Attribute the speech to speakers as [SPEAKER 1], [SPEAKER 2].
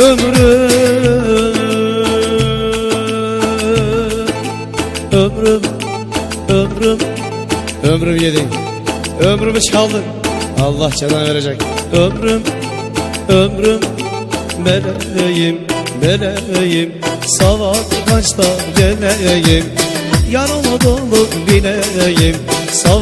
[SPEAKER 1] ömrüm Ömrüm, ömrüm, ömrüm yedin Ömrümü çaldın Allah cezanı verecek. Ömrüm, ömrüm. Meleğim, meleğim. Kaçta geleyim yaralı dolu bileğim Savaş